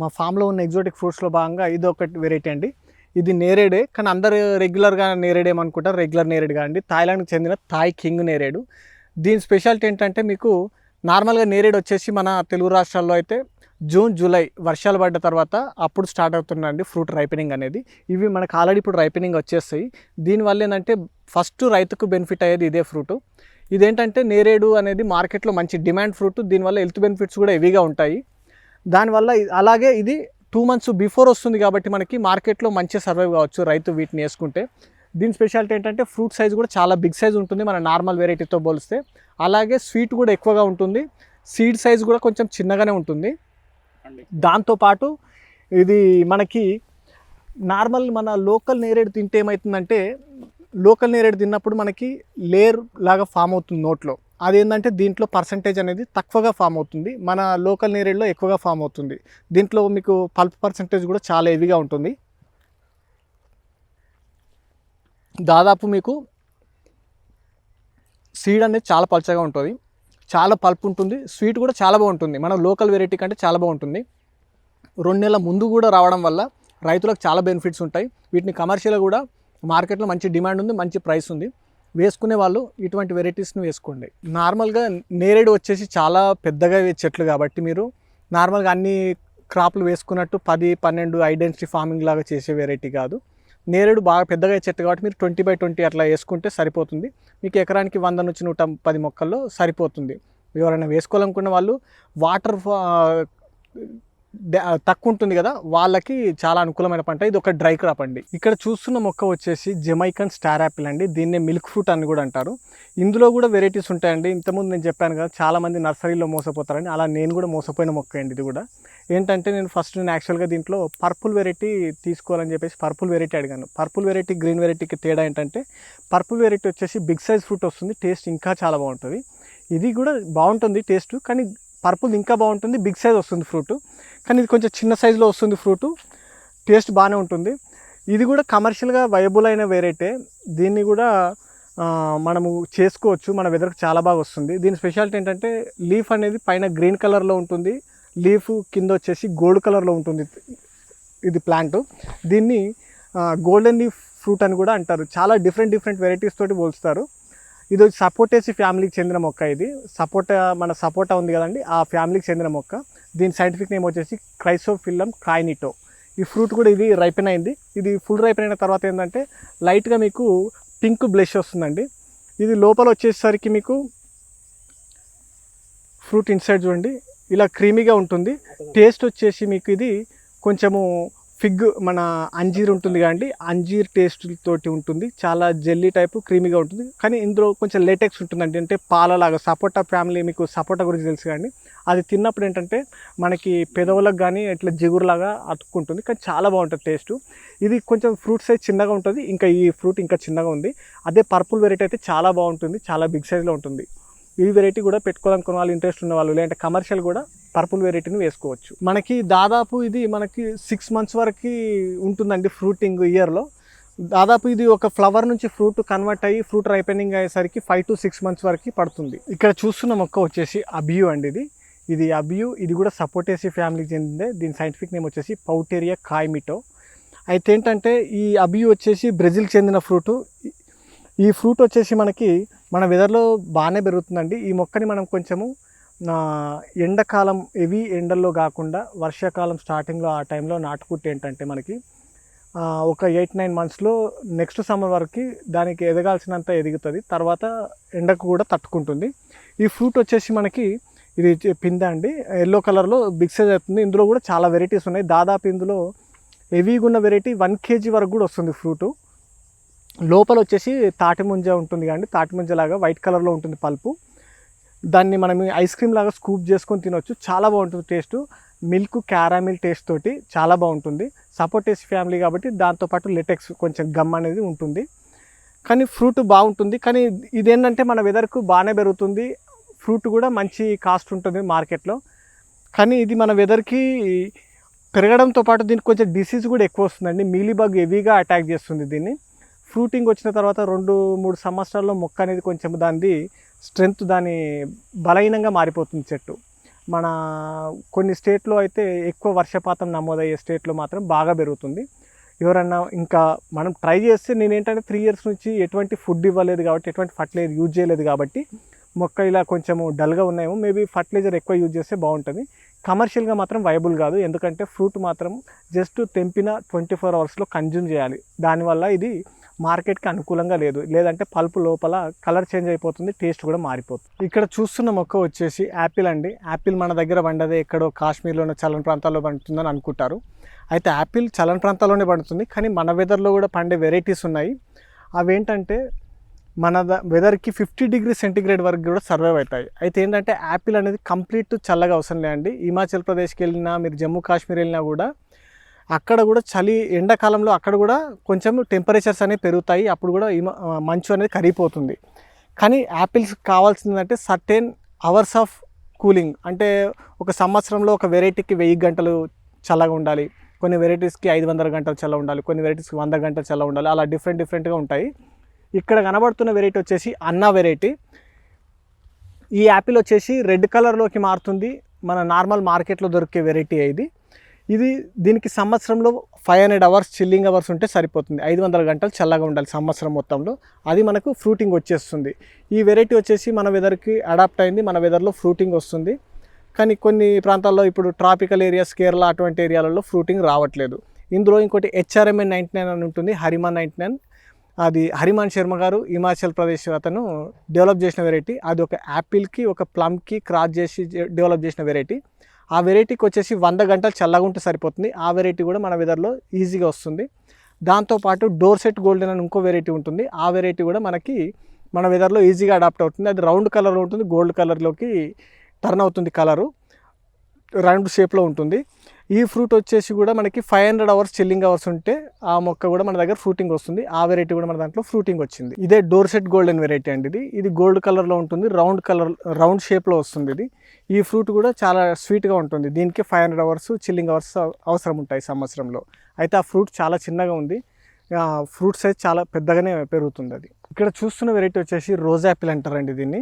మా ఫామ్లో ఉన్న ఎగ్జోటిక్ ఫ్రూట్స్లో భాగంగా ఇది ఒక వెరైటీ అండి. ఇది నేరేడే కానీ అందరు రెగ్యులర్గా నేరేడు ఏమనుకుంటారు? రెగ్యులర్ నేరేడు కాదండి థాయిలాండ్కి చెందిన థాయ్ కింగ్ నేరేడు. దీని స్పెషాలిటీ ఏంటంటే మీకు నార్మల్గా నేరేడు వచ్చేసి మన తెలుగు రాష్ట్రాల్లో అయితే జూన్ జూలై వర్షాలు పడ్డ తర్వాత అప్పుడు స్టార్ట్ అవుతుందండి ఫ్రూట్ రైపెనింగ్ అనేది. ఇవి మనకు ఆల్రెడీ ఇప్పుడు రైపెనింగ్ వచ్చేస్తాయి. దీనివల్ల ఏంటంటే ఫస్ట్ రైతుకు బెనిఫిట్ అయ్యేది ఇదే ఫ్రూట్ ఇదేంటంటే నేరేడు అనేది మార్కెట్లో మంచి డిమాండ్ ఫ్రూట్ దీనివల్ల హెల్త్ బెనిఫిట్స్ కూడా హెవీగా ఉంటాయి. దానివల్ల అలాగే ఇది టూ మంత్స్ బిఫోర్ వస్తుంది కాబట్టి మనకి మార్కెట్లో మంచి సర్వైవ్ కావచ్చు రైతు వీటిని వేసుకుంటే. దీని స్పెషాలిటీ ఏంటంటే ఫ్రూట్ సైజ్ కూడా చాలా బిగ్ సైజ్ ఉంటుంది మన నార్మల్ వెరైటీతో పోలిస్తే. అలాగే స్వీట్ కూడా ఎక్కువగా ఉంటుంది. సీడ్ సైజ్ కూడా కొంచెం చిన్నగానే ఉంటుంది. దాంతోపాటు ఇది మనకి నార్మల్ మన లోకల్ నేరేడు తింటే ఏమవుతుందంటే లోకల్ నేరేడు తిన్నప్పుడు మనకి లేయర్ లాగా ఫామ్ అవుతుంది నోట్లో. అదేంటంటే దీంట్లో పర్సంటేజ్ అనేది తక్కువగా ఫామ్ అవుతుంది. మన లోకల్ నేరేడులో ఎక్కువగా ఫామ్ అవుతుంది. దీంట్లో మీకు పల్ప్ పర్సంటేజ్ కూడా చాలా హెవీగా ఉంటుంది. దాదాపు మీకు సీడ్ అనేది చాలా పలుచగా ఉంటుంది. చాలా పల్ప్ ఉంటుంది. స్వీట్ కూడా చాలా బాగుంటుంది. మన లోకల్ వెరైటీ కంటే చాలా బాగుంటుంది. రెండు నెలల ముందు కూడా రావడం వల్ల రైతులకు చాలా బెనిఫిట్స్ ఉంటాయి. వీటిని కమర్షియల్గా కూడా మార్కెట్లో మంచి డిమాండ్ ఉంది మంచి ప్రైస్ ఉంది. వేసుకునే వాళ్ళు ఇటువంటి వెరైటీస్ని వేసుకోండి. నార్మల్గా నేరేడు వచ్చేసి చాలా పెద్దగా చెట్లు కాబట్టి మీరు నార్మల్గా అన్ని క్రాప్లు వేసుకున్నట్టు పది పన్నెండు ఐడెన్సిటీ ఫార్మింగ్ లాగా చేసే వెరైటీ కాదు. నేరేడు బాగా పెద్దగా చెట్టు కాబట్టి మీరు ట్వంటీ బై ట్వంటీ అట్లా వేసుకుంటే సరిపోతుంది. మీకు ఎకరానికి వంద నుంచి నూట పది మొక్కల్లో సరిపోతుంది. ఎవరైనా వేసుకోవాలనుకున్న వాళ్ళు వాటర్ తక్కువ ఉంటుంది కదా వాళ్ళకి చాలా అనుకూలమైన పంట. ఇది ఒక డ్రై క్రాప్ అండి. ఇక్కడ చూస్తున్న మొక్క వచ్చేసి జమైకన్ స్టార్ యాపిల్ అండి. దీన్నే మిల్క్ ఫ్రూట్ అని కూడా అంటారు. ఇందులో కూడా వెరైటీస్ ఉంటాయండి. ఇంతకుముందు నేను చెప్పాను కదా చాలా మంది నర్సరీలో మోసపోతారని అలా నేను కూడా మోసపోయిన మొక్క అండి ఇది కూడా. ఏంటంటే నేను ఫస్ట్ నేను యాక్చువల్గా దీంట్లో పర్పుల్ వెరైటీ తీసుకోవాలని చెప్పేసి పర్పుల్ వెరైటీ అడిగాను. పర్పుల్ వెరైటీ గ్రీన్ వెరైటీకి తేడా ఏంటంటే పర్పుల్ వెరైటీ వచ్చేసి బిగ్ సైజ్ ఫ్రూట్ వస్తుంది టేస్ట్ ఇంకా చాలా బాగుంటుంది. ఇది కూడా బాగుంటుంది టేస్ట్ కానీ పర్పుల్ ఇంకా బాగుంటుంది బిగ్ సైజ్ వస్తుంది ఫ్రూట్. కానీ ఇది కొంచెం చిన్న సైజులో వస్తుంది ఫ్రూట్ టేస్ట్ బాగానే ఉంటుంది. ఇది కూడా కమర్షియల్గా వైయబుల్ అయిన వెరైటీ దీన్ని కూడా మనము చేసుకోవచ్చు. మన వెదర్కి చాలా బాగా వస్తుంది. దీని స్పెషాలిటీ ఏంటంటే లీఫ్ అనేది పైన గ్రీన్ కలర్లో ఉంటుంది. లీఫ్ కింద వచ్చేసి గోల్డ్ కలర్లో ఉంటుంది. ఇది ప్లాంట్ దీన్ని గోల్డెన్ లీఫ్ ఫ్రూట్ అని కూడా అంటారు. చాలా డిఫరెంట్ డిఫరెంట్ వెరైటీస్ తోటి పోల్స్తారు. ఇది వచ్చి సపోటేసి ఫ్యామిలీకి చెందిన మొక్క ఇది. సపోటా మన సపోటా ఉంది కదండి ఆ ఫ్యామిలీకి చెందిన మొక్క. దీని సైంటిఫిక్ నేమ్ వచ్చేసి క్రైసోఫిల్లం కాయినిటో ఈ ఫ్రూట్ కూడా ఇది రైపెన్ అయింది. ఇది ఫుల్ రైపెన్ అయిన తర్వాత ఏంటంటే లైట్గా మీకు పింక్ బ్లెష్ వస్తుందండి. ఇది లోపల వచ్చేసరికి మీకు ఫ్రూట్ ఇన్సైడ్ చూడండి ఇలా క్రీమీగా ఉంటుంది. టేస్ట్ వచ్చేసి మీకు ఇది కొంచెము ఫిగ్ మన అంజీర్ ఉంటుంది కాండి అంజీర్ టేస్ట్ తోటి ఉంటుంది. చాలా జెల్లీ టైప్ క్రీమీగా ఉంటుంది. కానీ ఇందులో కొంచెం లేటెక్స్ ఉంటుందండి. అంటే పాలలాగా సపోటా ఫ్యామిలీ మీకు సపోటా గురించి తెలుసు కానీ అది తిన్నప్పుడు ఏంటంటే మనకి పెదవులకు కానీ ఇట్లా జిగురులాగా అతుక్కుంటుంది. కానీ చాలా బాగుంటుంది టేస్ట్ ఇది కొంచెం ఫ్రూట్ సైజ్ చిన్నగా ఉంటుంది. ఇంకా ఈ ఫ్రూట్ ఇంకా చిన్నగా ఉంది. అదే పర్పుల్ వెరైటీ అయితే చాలా బాగుంటుంది. చాలా బిగ్ సైజ్లో ఉంటుంది. ఈ వెరైటీ కూడా పెట్టుకోవాలనుకున్న వాళ్ళు ఇంట్రెస్ట్ ఉన్న వాళ్ళు లేదంటే కమర్షియల్ కూడా పర్పుల్ వెరైటీని వేసుకోవచ్చు. మనకి దాదాపు ఇది మనకి సిక్స్ మంత్స్ వరకు ఉంటుందండి ఫ్రూటింగ్ ఇయర్లో. దాదాపు ఇది ఒక ఫ్లవర్ నుంచి ఫ్రూట్ కన్వర్ట్ అయ్యి ఫ్రూట్ రైపెనింగ్ అయ్యేసరికి ఫైవ్ టు సిక్స్ మంత్స్ వరకు పడుతుంది. ఇక్కడ చూస్తున్న మొక్క వచ్చేసి అబియు అండి ఇది. ఇది అబియు ఇది కూడా సపోటేసి ఫ్యామిలీకి చెందిందే. దీని సైంటిఫిక్ నేమ్ వచ్చేసి పౌటేరియా కాయమిటో. అయితే ఏంటంటే ఈ అబియు వచ్చేసి బ్రెజిల్కి చెందిన ఫ్రూటు. ఈ ఫ్రూట్ వచ్చేసి మనకి మన వెదర్లో బాగానే పెరుగుతుందండి. ఈ మొక్కని మనం కొంచెము ఎండాకాలం హెవీ ఎండల్లో కాకుండా వర్షాకాలం స్టార్టింగ్లో ఆ టైంలో నాటుకుట్టి ఏంటంటే మనకి ఒక ఎయిట్ నైన్ మంత్స్లో నెక్స్ట్ సమ్మర్ వరకు దానికి ఎదగాల్సినంత ఎదుగుతుంది. తర్వాత ఎండకు కూడా తట్టుకుంటుంది. ఈ ఫ్రూట్ వచ్చేసి మనకి ఇది పింద అండి. ఎల్లో కలర్లో బిగ్ సైజ్ అవుతుంది. ఇందులో కూడా చాలా వెరైటీస్ ఉన్నాయి. దాదాపు ఇందులో హెవీగా ఉన్న వెరైటీ వన్ కేజీ వరకు కూడా వస్తుంది ఫ్రూటు లోపల వచ్చేసి తాటి ముంజ ఉంటుంది కానీ తాటి ముంజ లాగా వైట్ కలర్లో ఉంటుంది పల్పు. దాన్ని మనం ఐస్ క్రీమ్ లాగా స్కూప్ చేసుకొని తినొచ్చు. చాలా బాగుంటుంది టేస్ట్. మిల్క్ క్యారామిల్ టేస్ట్ తోటి చాలా బాగుంటుంది. సపోటేస్ ఫ్యామిలీ కాబట్టి దాంతోపాటు లెటెక్స్ కొంచెం గమ్ అనేది ఉంటుంది. కానీ ఫ్రూట్ బాగుంటుంది. కానీ ఇదేంటంటే మన వెదర్కు బాగానే పెరుగుతుంది. ఫ్రూట్ కూడా మంచి కాస్ట్ ఉంటుంది మార్కెట్లో. కానీ ఇది మన వెదర్కి పెరగడంతో పాటు దీనికి కొంచెం డిసీజ్ కూడా ఎక్కువ వస్తుందండి. మీలీబగ్ హెవీగా అటాక్ చేస్తుంది దీన్ని. ఫ్రూటింగ్ వచ్చిన తర్వాత రెండు మూడు సంవత్సరాల్లో మొక్క అనేది కొంచెం దాన్ని స్ట్రెంగ్త్ దాని బలహీనంగా మారిపోతుంది చెట్టు. మన కొన్ని స్టేట్లో అయితే ఎక్కువ వర్షపాతం నమోదయ్యే స్టేట్లో మాత్రం బాగా పెరుగుతుంది. ఎవరన్నా ఇంకా మనం ట్రై చేస్తే నేను ఏంటంటే త్రీ ఇయర్స్ నుంచి ఎటువంటి ఫుడ్ ఇవ్వలేదు కాబట్టి ఎటువంటి ఫర్టిలైజర్ యూజ్ చేయలేదు కాబట్టి మొక్క ఇలా కొంచెము డల్గా ఉన్నాయేమో మేబీ ఫర్టిలైజర్ ఎక్కువ యూజ్ చేస్తే బాగుంటుంది. కమర్షియల్గా మాత్రం వైబుల్ కాదు. ఎందుకంటే ఫ్రూట్ మాత్రం జస్ట్ తెంపిన ట్వంటీ ఫోర్ అవర్స్లో కన్జ్యూమ్ చేయాలి. దానివల్ల ఇది మార్కెట్కి అనుకూలంగా లేదు. లేదంటే పల్పు లోపల కలర్ చేంజ్ అయిపోతుంది టేస్ట్ కూడా మారిపోతుంది. ఇక్కడ చూస్తున్న మొక్క వచ్చేసి యాపిల్ అండి. యాపిల్ మన దగ్గర పండదే ఎక్కడో కాశ్మీర్లోనో చలన ప్రాంతాల్లో పండుతుందని అనుకుంటారు. అయితే యాపిల్ చలన ప్రాంతాల్లోనే పండుతుంది. కానీ మన వెదర్లో కూడా పండే వెరైటీస్ ఉన్నాయి. అవేంటంటే మన ద- వెదర్కి ఫిఫ్టీ డిగ్రీ సెంటిగ్రేడ్ వరకు కూడా సర్వైవ్ అవుతాయి. అయితే ఏంటంటే యాపిల్ అనేది కంప్లీట్ చల్లగా అవసరం లేదండి. హిమాచల్ ప్రదేశ్కి వెళ్ళినా మీరు జమ్మూ కాశ్మీర్ వెళ్ళినా కూడా అక్కడ కూడా చలి ఎండాకాలంలో అక్కడ కూడా కొంచెం టెంపరేచర్స్ అనేవి పెరుగుతాయి. అప్పుడు కూడా ఈ మంచు అనేది కరిగిపోతుంది. కానీ యాపిల్స్ కావాల్సిందంటే సర్టెన్ అవర్స్ ఆఫ్ కూలింగ్. అంటే ఒక సంవత్సరంలో ఒక వెరైటీకి వెయ్యి గంటలు చల్లగా ఉండాలి. కొన్ని వెరైటీస్కి ఐదు వందల గంటలు చల్ల ఉండాలి. కొన్ని వెరైటీస్కి వంద గంటలు చల్ల ఉండాలి. అలా డిఫరెంట్ డిఫరెంట్గా ఉంటాయి. ఇక్కడ కనబడుతున్న వెరైటీ వచ్చేసి అన్నా వెరైటీ. ఈ యాపిల్ వచ్చేసి రెడ్ కలర్లోకి మారుతుంది. మన నార్మల్ మార్కెట్లో దొరికే వెరైటీ ఇది. ఇది దీనికి సంవత్సరంలో five hundred hours chilling hours ఉంటే సరిపోతుంది. ఐదు వందల గంటలు చల్లగా ఉండాలి సంవత్సరం మొత్తంలో. అది మనకు ఫ్రూటింగ్ వచ్చేస్తుంది. ఈ వెరైటీ వచ్చేసి మన వెదర్కి అడాప్ట్ అయింది మన వెదర్లో ఫ్రూటింగ్ వస్తుంది. కానీ కొన్ని ప్రాంతాల్లో ఇప్పుడు ట్రాపికల్ ఏరియాస్ కేరళ అటువంటి ఏరియాలలో ఫ్రూటింగ్ రావట్లేదు. ఇందులో ఇంకోటి హెచ్ఆర్ఎంఎన్ నైంటీ నైన్ అని ఉంటుంది హరిమాన్ నైంటీ నైన్ అది హరిమాన్ శర్మ గారు హిమాచల్ ప్రదేశ్ అతను డెవలప్ చేసిన వెరైటీ అది ఒక యాపిల్కి ఒక ప్లమ్కి క్రాస్ చేసి డెవలప్ చేసిన వెరైటీ ఆ వెరైటీకి వచ్చేసి వంద గంటలు చల్లగా ఉంటే సరిపోతుంది. ఆ వెరైటీ కూడా మన వెదర్లో ఈజీగా వస్తుంది. దాంతోపాటు డోర్ సెట్ గోల్డెన్ అని ఇంకో వెరైటీ ఉంటుంది. ఆ వెరైటీ కూడా మనకి మన వెదర్లో ఈజీగా అడాప్ట్ అవుతుంది. అది రౌండ్ కలర్లో ఉంటుంది గోల్డ్ కలర్లోకి టర్న్ అవుతుంది కలరు. రౌండ్ షేప్లో ఉంటుంది. ఈ ఫ్రూట్ వచ్చేసి కూడా మనకి five hundred hours chilling hours ఉంటే ఆ మొక్క కూడా మన దగ్గర ఫ్రూటింగ్ వస్తుంది. ఆ వెరైటీ కూడా మన దాంట్లో ఫ్రూటింగ్ వచ్చింది. ఇదే డోర్ సెట్ గోల్డెన్ వెరైటీ అండి ఇది. ఇది గోల్డ్ కలర్లో ఉంటుంది రౌండ్ కలర్ రౌండ్ షేప్లో వస్తుంది ఇది. ఈ ఫ్రూట్ కూడా చాలా స్వీట్గా ఉంటుంది. దీనికి five hundred hours chilling hours అవసరం ఉంటాయి సంవత్సరంలో. అయితే ఆ ఫ్రూట్ చాలా చిన్నగా ఉంది. ఫ్రూట్ సైజ్ చాలా పెద్దగానే పెరుగుతుంది అది. ఇక్కడ చూస్తున్న వెరైటీ వచ్చేసి రోజ్ యాపిల్ అంటారండి దీన్ని.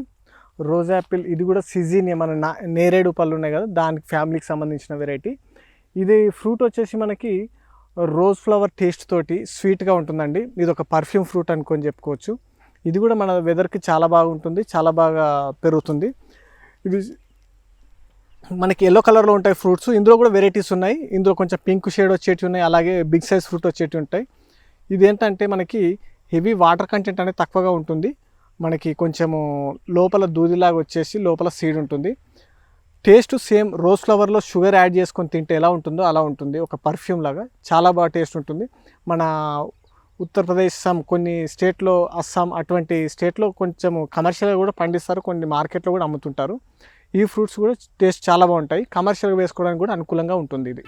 రోజ్ యాపిల్ ఇది కూడా సిజీని మన నా నేరేడు పళ్ళు ఉన్నాయి కదా దానికి ఫ్యామిలీకి సంబంధించిన వెరైటీ. ఇది ఫ్రూట్ వచ్చేసి మనకి రోజ్ ఫ్లవర్ టేస్ట్ తోటి స్వీట్గా ఉంటుందండి. ఇది ఒక పర్ఫ్యూమ్ ఫ్రూట్ అనుకొని చెప్పుకోవచ్చు. ఇది కూడా మన వెదర్కి చాలా బాగుంటుంది చాలా బాగా పెరుగుతుంది. ఇది మనకి ఎల్లో కలర్లో ఉంటాయి ఫ్రూట్స్. ఇందులో కూడా వెరైటీస్ ఉన్నాయి. ఇందులో కొంచెం పింక్ షేడ్ వచ్చేటి ఉన్నాయి అలాగే బిగ్ సైజ్ ఫ్రూట్ వచ్చేటి ఉంటాయి. ఇది ఏంటంటే మనకి హెవీ వాటర్ కంటెంట్ అనేది తక్కువగా ఉంటుంది. మనకి కొంచెము లోపల దూదిలాగా వచ్చేసి లోపల సీడ్ ఉంటుంది. టేస్ట్ సేమ్ రోజ్ ఫ్లవర్లో షుగర్ యాడ్ చేసుకొని తింటే ఎలా ఉంటుందో అలా ఉంటుంది. ఒక పర్ఫ్యూమ్ లాగా చాలా బాగా టేస్ట్ ఉంటుంది. మన ఉత్తరప్రదేశ్ సమ్ కొన్ని స్టేట్లో అస్సాం అటువంటి స్టేట్లో కొంచెం కమర్షియల్గా కూడా పండిస్తారు. కొన్ని మార్కెట్లో కూడా అమ్ముతుంటారు. ఈ ఫ్రూట్స్ కూడా టేస్ట్ చాలా బాగుంటాయి. కమర్షియల్గా వేసుకోవడానికి కూడా అనుకూలంగా ఉంటుంది ఇది.